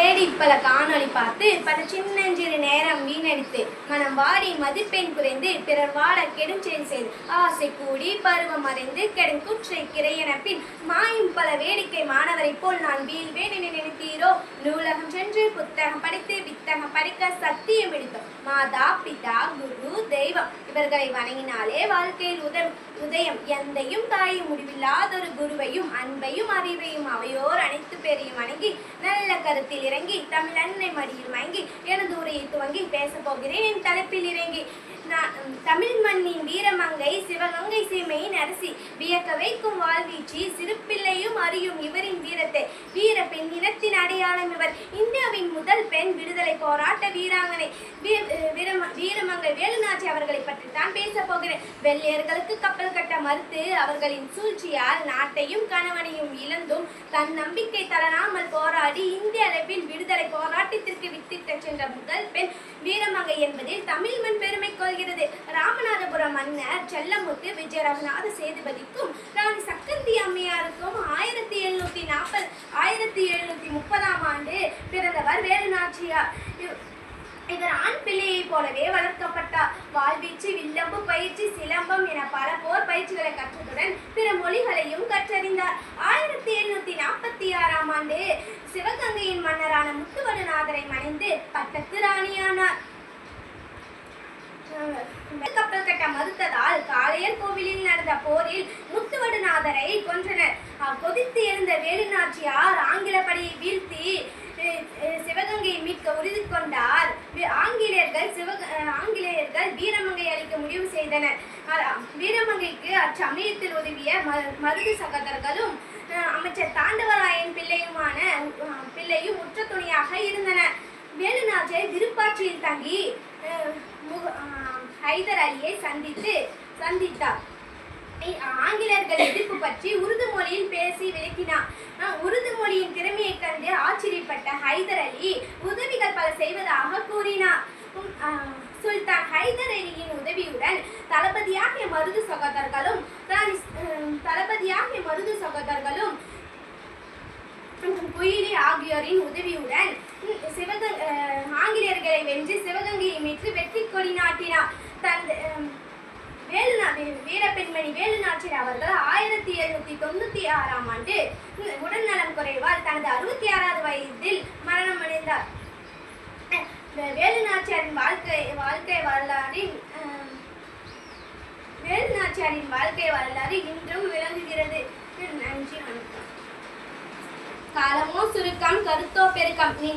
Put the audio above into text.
தேடி பல காணொளி பார்த்து பல சின்னஞ்சிறு நேரம் வீணடித்து மனம் வாடி மதிப்பெண் குறைந்து பிறர் வாட கெடுஞ்செயல் செய்து ஆசை கூடி பருவம் மறைந்து கெடும் குற்றை கிரையென பின் மாயும் பல வேடிக்கை மாணவரை போல் நான் வீழ்வேன் என நினைத்தீரோ? நூலகம் சென்று புத்தகம் படித்து வித்தகம் படிக்க சத்தியம் எடுத்தோம். மாதா பிதா குரு தெய்வம் இவர்களை வணங்கினாலே வாழ்க்கையில் உதவும் உதயம் எந்தையும் தாயும் முடிவில்லாதொரு குருவையும் அன்பையும் அறிவையும் அவையோர் அனைத்து பேரையும் வணங்கி கருத்தில் இறங்கி தமிழ் அன்னை மடியில் வாங்கி எனது உரையை துவங்கி பேசப் போகிறேன். என் தலைப்பில் இறங்கி தமிழ் மண்ணின் வீரமங்கை சிவகங்கை சீமையின் அரசி. வியக்க வைக்கும் வாழ்வீச்சு சிறுப்பிள்ளையும் அறியும் இவரின் வீரத்தை. வீர பெண் இனத்தின் அடையாளம் இவர். இந்தியாவின் முதல் பெண் விடுதலை போராட்ட வீராங்கனை. வீர- வீரம- வீரமங்கை வேலுநாச்சி அவர்களை பற்றி தான் பேச போகிறேன். வெள்ளையர்களுக்கு கப்பல் கட்ட மறுத்து அவர்களின் சூழ்ச்சியால் நாட்டையும் கணவனையும் இழந்தும் தன் நம்பிக்கை தளராமல் போராடி இந்திய அளவில் விடுதலை போராட்டத்திற்கு வித்திட்டு சென்ற முதல் பெண் வீரமங்கை என்பதில் தமிழ் மண் பெருமை கொள்கிறது. ராமநாதபுரம் மன்னர் செல்லமுத்து விஜயரகுநாத சேதுபதிக்கும் ராணி சக்கந்தி அம்மையாருக்கும் ஆயிரத்தி எழுநூத்தி நாற்பது ஆயிரத்தி எழுநூத்தி முப்பதாம் ஆண்டு பிறந்தவர் வேலுநாச்சியார். இவர் ஆண் பிள்ளையைப் போலவே வளர்க்கப்பட்டார். வாழ்வீச்சு வில்லம்பு பயிற்சி சிலம்பம் என பல போர் பயிற்சிகளை கற்றதுடன் பிற மொழிகளையும் கற்றறிந்தார். ஆயிரத்தி எழுநூத்தி நாற்பத்தி ஆறாம் ஆண்டு சிவகங்கையின் மன்னரான முத்துவடுநாதரை மணிந்து பட்டத்து ராணியானார். கப்பல் கட்ட மறுத்ததால் காளையர் கோவிலில் நடந்த போரில் முத்துவடுநாதரை கொன்றனர். கொதித்து எழுந்த வேலுநாச்சியார் ஆங்கில படையை வீழ்த்தி சிவகங்கையை மீட்க உறுதி கொண்டார். ஆங்கிலேயர்கள் சிவக ஆங்கிலேயர்கள் வீரமங்கை அளிக்க முடிவு செய்தனர். வீரமங்கைக்கு அச்சமயத்தில் உதவிய மருது சகோதரர்களும் அமைச்சர் தாண்டவராயன் பிள்ளையுமான அஹ், உற்ற துணையாக இருந்தனர் வேலுநாச்சியை விருப்பாட்சியில் தங்கி ஹைதர் அலியை சந்தித்து சந்தித்தார். ஆங்கிலர்கள் எதிர்ப்பு பற்றி உருது மொழியில் பேசி விளக்கினார். உருது மொழியின் திறமையைக் கண்டு ஆச்சரியப்பட்ட ஹைதர் அலி உதவிகள் பல செய்வதாக கூறினார். சுல்தான் ஹைதர் அலியின் உதவியுடன் தளபதியாகிய மருது சகோதரர்களும் தளபதியாகிய மருது சகோதரர்களும் ஆகியோரின் உதவியுடன் சிவகங் ஆங்கிலேயர்களை வென்று சிவகங்கையை மீட்டு வெற்றி கொடி நாட்டினார். தன் வேலுநா வீரப்பெண்மணி வேலுநாச்சியார் அவர்கள் ஆயிரத்தி எழுநூத்தி தொண்ணூத்தி ஆறாம் ஆண்டு உடல்நலம் குறைவால் தனது அறுபத்தி ஆறாவது வயதில் மரணம் அடைந்தார். வேலுநாச்சியாரின் வாழ்க்கை வாழ்க்கை வரலாறின் வேலுநாச்சியாரின் வாழ்க்கை வரலாறு இன்றும் விளங்குகிறது. காலமும் சுருக்கம் கருத்தோ பெருக்கம். நீ